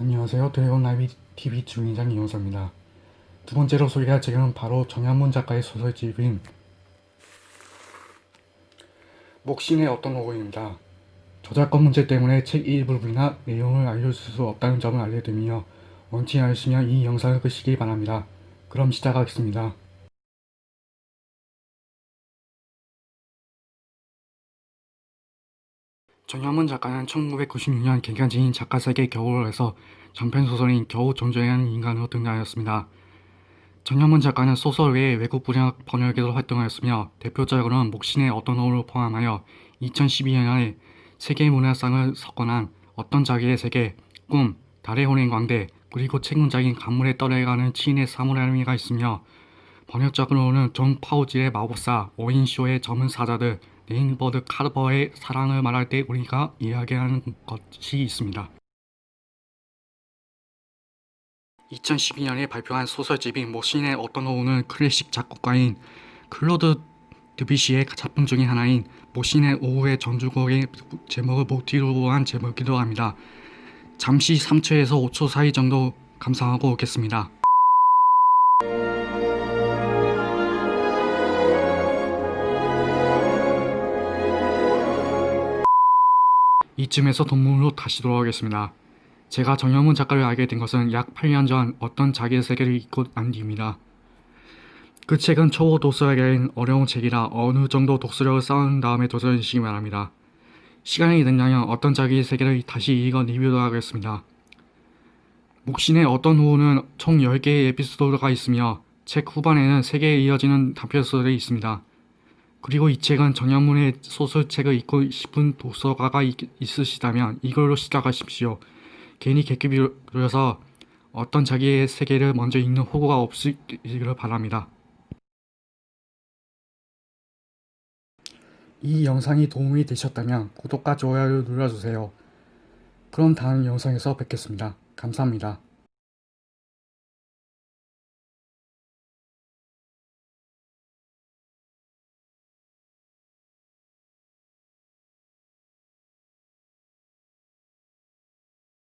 안녕하세요. 드래곤 라이브 TV 주인장 이용서입니다. 두 번째로 소개할 책은 바로 정현문 작가의 소설집인 목신의 어떤 오고입니다. 저작권 문제 때문에 책 일부분이나 내용을 알려줄 수 없다는 점을 알려드리며 원치 않으시면 이 영상을 보시기 바랍니다. 그럼 시작하겠습니다. 전현문 작가는 1996년 개간지인 작가세계 겨울에서 장편 소설인 겨우 존재하는 인간으로 등장하였습니다. 전현문 작가는 소설 외에 외국 분야 번역에도 활동하였으며 대표적으로는 목신의 어떤 호를 포함하여 2012년에 세계문화상을 석권한 어떤 자기의 세계, 꿈, 달의 혼인 광대, 그리고 책임작인 간물에 떠내가는 치인의 사무라이가 있으며 번역적으로는 존 파우질의 마법사, 오인쇼의 전문 사자들, 네인버드 카르버의 사랑을 말할 때 우리가 이야기하는 것이 있습니다. 2012년에 발표한 소설집인 모신의 어떤 오후는 클래식 작곡가인 클로드 드비시의 작품 중의 하나인 모신의 오후의 전주곡의 제목을 모티로 한 제목이기도 합니다. 잠시 3초에서 5초 사이 정도 감상하고 오겠습니다. 이쯤에서 동물로 다시 돌아오겠습니다. 제가 정영훈 작가를 알게 된 것은 약 8년 전 어떤 자기의 세계를 읽고 난 뒤입니다. 그 책은 초보 독서에게는 어려운 책이라 어느 정도 독서력을 쌓은 다음에 도전해주시기 바랍니다. 시간이 된다면 어떤 자기의 세계를 다시 읽어 리뷰하겠습니다. 목신의 어떤 후는 총 10개의 에피소드가 있으며 책 후반에는 3개에 이어지는 단편소설이 있습니다. 그리고 이 책은 정현문의 소설책을 읽고 싶은 독서가가 있, 있으시다면 이걸로 시작하십시오. 괜히 개급이 부려서 어떤 자기의 세계를 먼저 읽는 호구가 없으기를 바랍니다. 이 영상이 도움이 되셨다면 구독과 좋아요를 눌러주세요. 그럼 다음 영상에서 뵙겠습니다. 감사합니다.